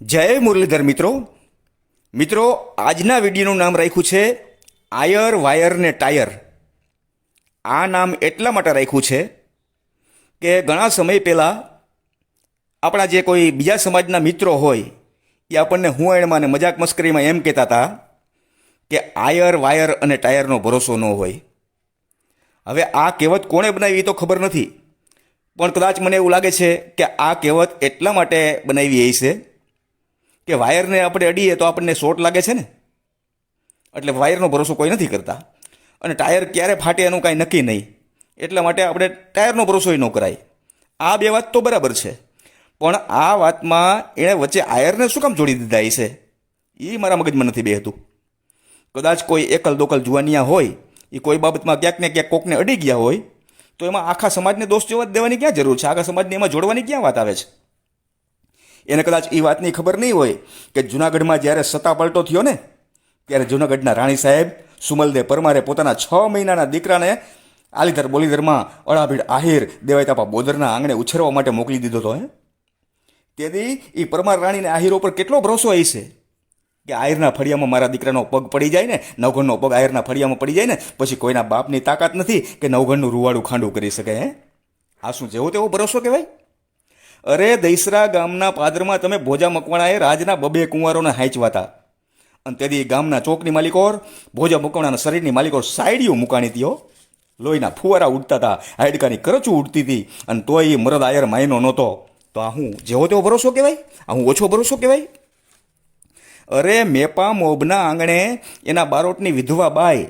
જય મુરલીધર મિત્રો. મિત્રો, આજના વિડીયોનું નામ રાખ્યું છે આયર વાયર ને ટાયર. આ નામ એટલા માટે રાખ્યું છે કે ઘણા સમય પહેલાં આપણા જે કોઈ બીજા સમાજના મિત્રો હોય, એ આપણને હુંવાણમાં અને મજાક મસ્કરીમાં એમ કહેતા હતા કે આયર વાયર અને ટાયરનો ભરોસો ન હોય. હવે આ કહેવત કોણે બનાવી એ તો ખબર નથી. પણ કદાચ મને એવું લાગે છે કે આ કહેવત એટલા માટે બનાવી એ છે કે વાયરને આપણે અડીએ તો આપણને શોટ લાગે છે ને? એટલે વાયરનો ભરોસો કોઈ નથી કરતા. અને ટાયર ક્યારે ફાટે એનું કાંઈ નક્કી નહીં. એટલા માટે આપણે ટાયરનો ભરોસો ન કરાય. આ બે વાત તો બરાબર છે. પણ આ વાતમાં એણે વચ્ચે આયરને શું કામ જોડી દીધા છે? એ મારા મગજમાં નથી બેહતું. કદાચ કોઈ એકલ દોકલ જુવાનિયા હોય એ કોઈ બાબતમાં ક્યાંક ને ક્યાંક કોકને અડી ગયા હોય, તો એમાં આખા સમાજને દોષ જોવા દેવાની ક્યાં જરૂર છે? આખા સમાજને એમાં જોડવાની ક્યાં વાત આવે છે? એને કદાચ એ વાતની ખબર નહીં હોય કે જુનાગઢમાં જ્યારે સત્તા પલટો થયો ને, ત્યારે જુનાગઢના રાણી સાહેબ સુમલદે પરમારે પોતાના છ મહિનાના દીકરાને આલીધર બોલીધરમાં અળાભીડ આહિર દેવાયતાપા બોદરના આંગણે ઉછેરવા માટે મોકલી દીધો હતો, હે? તેથી એ પરમાર રાણીને આહિરો પર કેટલો ભરોસો હશે છે? કે આયરના ફળિયામાં મારા દીકરાનો પગ પડી જાય ને, નવઘણનો પગ આયરના ફળિયામાં પડી જાય ને, પછી કોઈના બાપની તાકાત નથી કે નવઘણનું રૂવાડું ખાંડું કરી શકે, હે? આ શું જેવો તેવો ભરોસો કહેવાય? અરે દૈસરા ગામના પાદરમાં તમે ભોજા મકવાણાએ રાજના બબે કુંવારોને હાંચવા હતા અને તેથી ગામના ચોકની માલિકોર ભોજા મકવાણાના શરીરની માલિકોર સાયડીઓ મુકાણી હતી લોહીના ફુવારા ઉડતા હતા હાડકાની કરચું ઉડતી હતી અને તોય એ મરદ આયર માયનો નહોતો. તો આ હું જેવો તેવો ભરોસો કહેવાય? આ હું ઓછો ભરોસો કહેવાય? અરે મેપા મોબના આંગણે એના બારોટની વિધવા બાઈ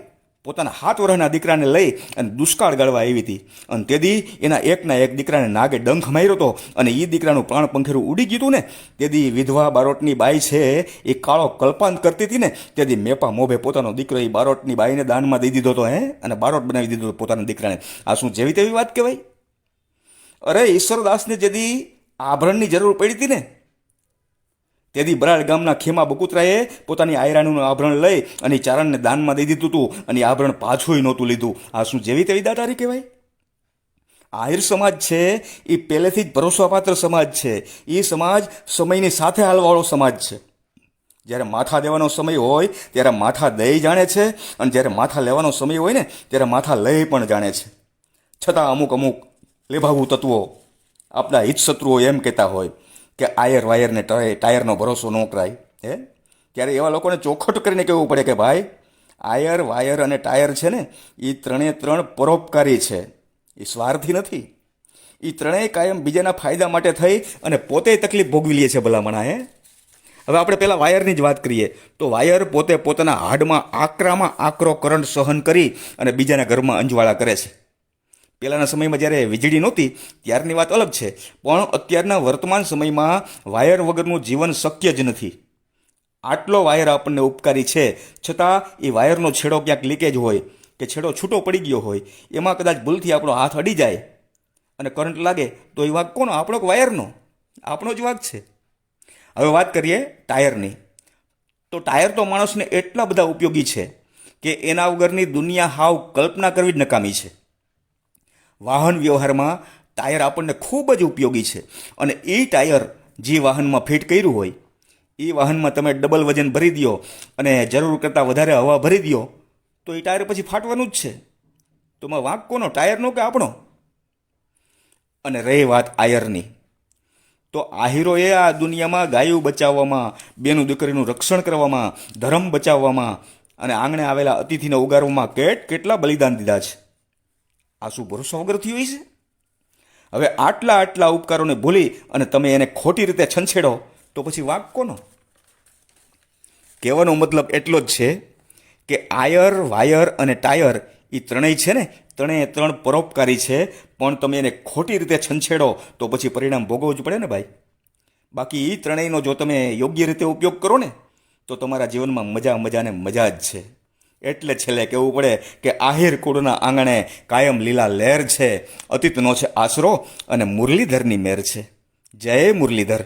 પોતાના હાથ વર્ષના દીકરાને લઈ અને દુષ્કાળ ગાળવા આવી હતી. અને તેથી એના એકના એક દીકરાને નાગે ડંખ માર્યો હતો અને એ દીકરાનું પ્રાણ પંખેરું ઉડી ગયું ને. તેથી વિધવા બારોટની બાઈ છે એ કાળો કલ્પાંત કરતી હતી ને. તેથી મેપા મોભે પોતાનો દીકરો એ બારોટની બાઈને દાનમાં દઈ દીધો હતો, હે? અને બારોટ બનાવી દીધો પોતાના દીકરાને. આ શું જેવી તેવી વાત કહેવાય? અરે ઈશ્વરદાસને જેથી આભરણની જરૂર પડી હતી ને. તેથી બરાડ ગામના ખેમા બકુતરાએ પોતાની આયરાણીનું આભરણ લઈ અને ચારણને દાનમાં દઈ દીધું હતું અને આભરણ પાછું નહોતું લીધું. આ શું જેવી તેવી દાતારી કહેવાય? આહિર સમાજ છે, એ પહેલેથી જ ભરોસાપાત્ર સમાજ છે. એ સમાજ સમયની સાથે હાલવાળો સમાજ છે. જ્યારે માથા દેવાનો સમય હોય, ત્યારે માથા દઈ જાણે છે અને જ્યારે માથા લેવાનો સમય હોય ને, ત્યારે માથા લઈ પણ જાણે છે. છતાં અમુક અમુક લેભાવું તત્વો આપણા હિતશત્રુઓ એમ કહેતા હોય. કે આયર વાયરને ટાયરનો ભરોસો ન કરાય, હે? ત્યારે એવા લોકોને ચોખટ કરીને કહેવું પડે કે ભાઈ, આયર, વાયર અને ટાયર છે ને એ ત્રણે ત્રણ પરોપકારી છે. એ સ્વાર્થી નથી. એ ત્રણેય કાયમ બીજાના ફાયદા માટે થઈ અને પોતે તકલીફ ભોગવી લે છે ભલામણા, હે? હવે આપણે પહેલાં વાયરની જ વાત કરીએ. તો વાયર પોતે પોતાના હાડમાં આકરામાં આકરો કરંટ સહન કરી અને બીજાના ઘરમાં અંજવાળા કરે છે. પહેલાંના સમયમાં જ્યારે વીજળી નહોતી, ત્યારની વાત અલગ છે. પણ અત્યારના વર્તમાન સમયમાં વાયર વગરનું જીવન શક્ય જ નથી. આટલો વાયર આપણને ઉપકારી છે. છતાં એ વાયરનો છેડો ક્યાંક લીકેજ હોય કે છેડો છૂટો પડી ગયો હોય, એમાં કદાચ ભૂલથી આપણો હાથ અડી જાય. અને કરંટ લાગે તો એ વાઘ કોનો? આપણો વાયરનો? આપણો જ વાઘ છે. હવે વાત કરીએ ટાયરની. તો ટાયર તો માણસને એટલા બધા ઉપયોગી છે કે એના વગરની દુનિયા હાવ કલ્પના કરવી જ નકામી છે. વાહન વ્યવહારમાં ટાયર આપણને ખૂબ જ ઉપયોગી છે. અને એ ટાયર જે વાહનમાં ફિટ કર્યું હોય, એ વાહનમાં તમે ડબલ વજન ભરી દો અને જરૂર કરતાં વધારે હવા ભરી દો તો એ ટાયર પછી ફાટવાનું જ છે. તો એમાં વાંક કોનો ટાયરનો કે આપણો? અને રહી વાત આયરની. તો આહિરોએ આ દુનિયામાં ગાયું બચાવવામાં, બેનું દીકરીનું રક્ષણ કરવામાં, ધર્મ બચાવવામાં અને આંગણે આવેલા અતિથિને ઉગારવામાં કેટ કેટલા બલિદાન દીધા છે. આ શું ભરોસો વગર થયું છે હવે આટલા આટલા ઉપકારોને ભૂલી અને તમે એને ખોટી રીતે છંછેડો, તો પછી વાંક કોનો? કહેવાનો મતલબ એટલો જ છે કે આયર, વાયર અને ટાયર એ ત્રણેય છે ને, ત્રણેય ત્રણ પરોપકારી છે, પણ તમે એને ખોટી રીતે છંછેડો, તો પછી પરિણામ ભોગવવું જ પડે ને ભાઈ? બાકી એ ત્રણેયનો જો તમે યોગ્ય રીતે ઉપયોગ કરો ને, તો તમારા જીવનમાં મજા, મજાને મજા જ છે. એટલે છેલ્લે કહેવું પડે કે આહિર કુળના આંગણે કાયમ લીલા લહેર છે. અતીતનો છે આશરો અને મુરલીધરની મેર છે. જય મુરલીધર.